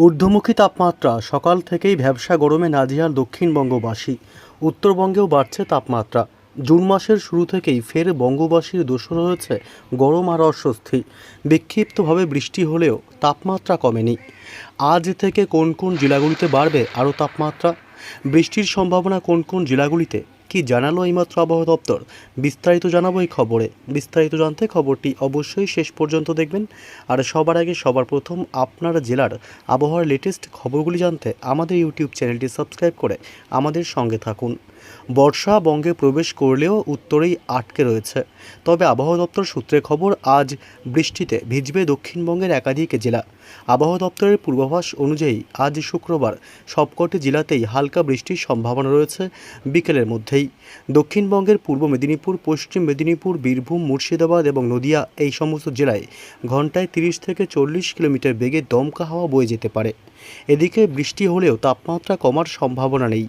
ঊর্ধ্বমুখী তাপমাত্রা সকাল থেকেই ভ্যাবসা গরমে নাজেহাল দক্ষিণবঙ্গবাসী। উত্তরবঙ্গেও বাড়ছে তাপমাত্রা। জুন মাসের শুরু থেকেই ফের বঙ্গবাসীর দোষর হয়েছে গরম আর অস্বস্তি। বিক্ষিপ্তভাবে বৃষ্টি হলেও তাপমাত্রা কমেনি। আজ থেকে কোন কোন জেলাগুলিতে বাড়বে আরও তাপমাত্রা? বৃষ্টির সম্ভাবনা কোন কোন জেলাগুলিতে? কি জানালো এইমাত্র আবহাওয়া দপ্তর? বিস্তারিত জানাব এই খবরে। বিস্তারিত জানতে খবরটি অবশ্যই শেষ পর্যন্ত দেখবেন। আর সবার আগে সবার প্রথম আপনার জেলার আবহাওয়ার লেটেস্ট খবরগুলি জানতে আমাদের ইউটিউব চ্যানেলটি সাবস্ক্রাইব করে আমাদের সঙ্গে থাকুন। বর্ষা বঙ্গে প্রবেশ করলেও উত্তরেই আটকে রয়েছে। তবে আবহাওয়া দপ্তর সূত্রে খবর, আজ বৃষ্টিতে ভিজবে দক্ষিণবঙ্গের একাধিক জেলা। আবহাওয়া দপ্তরের পূর্বাভাস অনুযায়ী আজ শুক্রবার সবকটি জেলাতেই হালকা বৃষ্টির সম্ভাবনা রয়েছে বিকেলের মধ্যেই। দক্ষিণবঙ্গের পূর্ব মেদিনীপুর, পশ্চিম মেদিনীপুর, বীরভূম, মুর্শিদাবাদ এবং নদিয়া এই সমস্ত জেলায় ঘন্টায় তিরিশ থেকে চল্লিশ কিলোমিটার বেগে দমকা হাওয়া বয়ে যেতে পারে। এদিকে বৃষ্টি হলেও তাপমাত্রা কমার সম্ভাবনা নেই।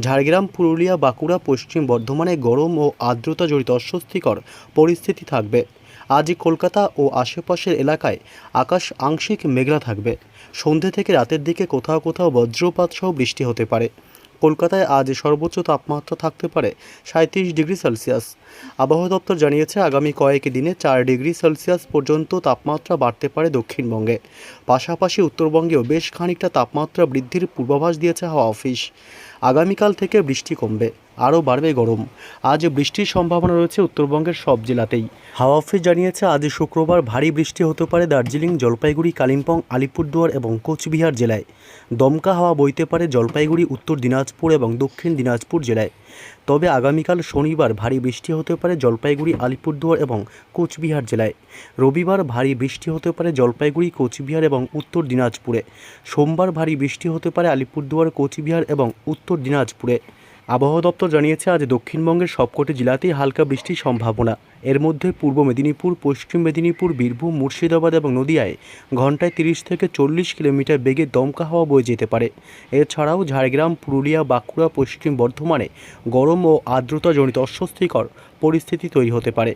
ঝাড়গ্রাম, পুরুলিয়া বাঁকুড়া, পশ্চিম বর্ধমানে গরম ও আর্দ্রতা জড়িত অস্বস্তিকর পরিস্থিতি থাকবে। আজ কলকাতা ও আশেপাশের এলাকায় আকাশ আংশিক মেঘলা থাকবে। সন্ধ্যে থেকে রাতের দিকে কোথাও কোথাও বজ্রপাত সহ বৃষ্টি হতে পারে। কলকাতায় আজ সর্বোচ্চ তাপমাত্রা থাকতে পারে সাঁত্রিশ ডিগ্রি সেলসিয়াস। আবহাওয়া দপ্তর জানিয়েছে, আগামী কয়েক দিনে চার ডিগ্রি সেলসিয়াস পর্যন্ত তাপমাত্রা বাড়তে পারে দক্ষিণবঙ্গে। পাশাপাশি উত্তরবঙ্গেও বেশ খানিকটা তাপমাত্রা বৃদ্ধির পূর্বাভাস দিয়েছে হাওয়া অফিস। আগামীকাল থেকে বৃষ্টি কমবে। আরও বাড়বে গরম। আজ বৃষ্টির সম্ভাবনা রয়েছে উত্তরবঙ্গের সব জেলাতেই। হাওয়া অফিস জানিয়েছে, আজ শুক্রবার ভারী বৃষ্টি হতে পারে দার্জিলিং, জলপাইগুড়ি, কালিম্পং, আলিপুরদুয়ার এবং কোচবিহার জেলায়। দমকা হাওয়া বইতে পারে জলপাইগুড়ি, উত্তর দিনাজপুর এবং দক্ষিণ দিনাজপুর জেলায়। তবে আগামীকাল শনিবার ভারী বৃষ্টি হতে পারে জলপাইগুড়ি, আলিপুরদুয়ার এবং কোচবিহার জেলায়। রবিবার ভারী বৃষ্টি হতে পারে জলপাইগুড়ি, কোচবিহার এবং উত্তর দিনাজপুরে। সোমবার ভারী বৃষ্টি হতে পারে আলিপুরদুয়ার, কোচবিহার এবং উত্তর দিনাজপুরে। আবহাওয়া দপ্তর জানিয়েছে, আজ দক্ষিণবঙ্গের সবকটি জেলাতেই হালকা বৃষ্টির সম্ভাবনা। এর মধ্যে পূর্ব মেদিনীপুর, পশ্চিম মেদিনীপুর, বীরভূম, মুর্শিদাবাদ এবং নদিয়ায় ঘন্টায় তিরিশ থেকে চল্লিশ কিলোমিটার বেগে দমকা হাওয়া বয়ে যেতে পারে। এছাড়াও ঝাড়গ্রাম, পুরুলিয়া, বাঁকুড়া, পশ্চিম বর্ধমানে গরম ও আর্দ্রতাজনিত অস্বস্তিকর পরিস্থিতি তৈরি হতে পারে।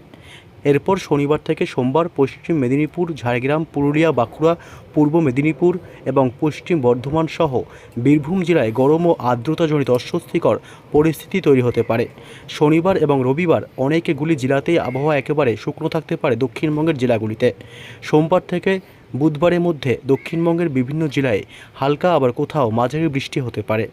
এরপর শনিবার থেকে সোমবার পশ্চিম মেদিনীপুর, ঝাড়গ্রাম, পুরুলিয়া, বাঁকুড়া, পূর্ব মেদিনীপুর এবং পশ্চিম বর্ধমান সহ বীরভূম জেলায় গরম ও আর্দ্রতাজনিত অস্বস্তিকর পরিস্থিতি তৈরি হতে পারে। শনিবার এবং রবিবার অনেকগুলি জেলাতেই আবহাওয়া একেবারে শুকনো থাকতে পারে দক্ষিণবঙ্গের জেলাগুলিতে। সোমবার থেকে বুধবারের মধ্যে দক্ষিণবঙ্গের বিভিন্ন জেলায় হালকা আবার কোথাও মাঝারি বৃষ্টি হতে পারে।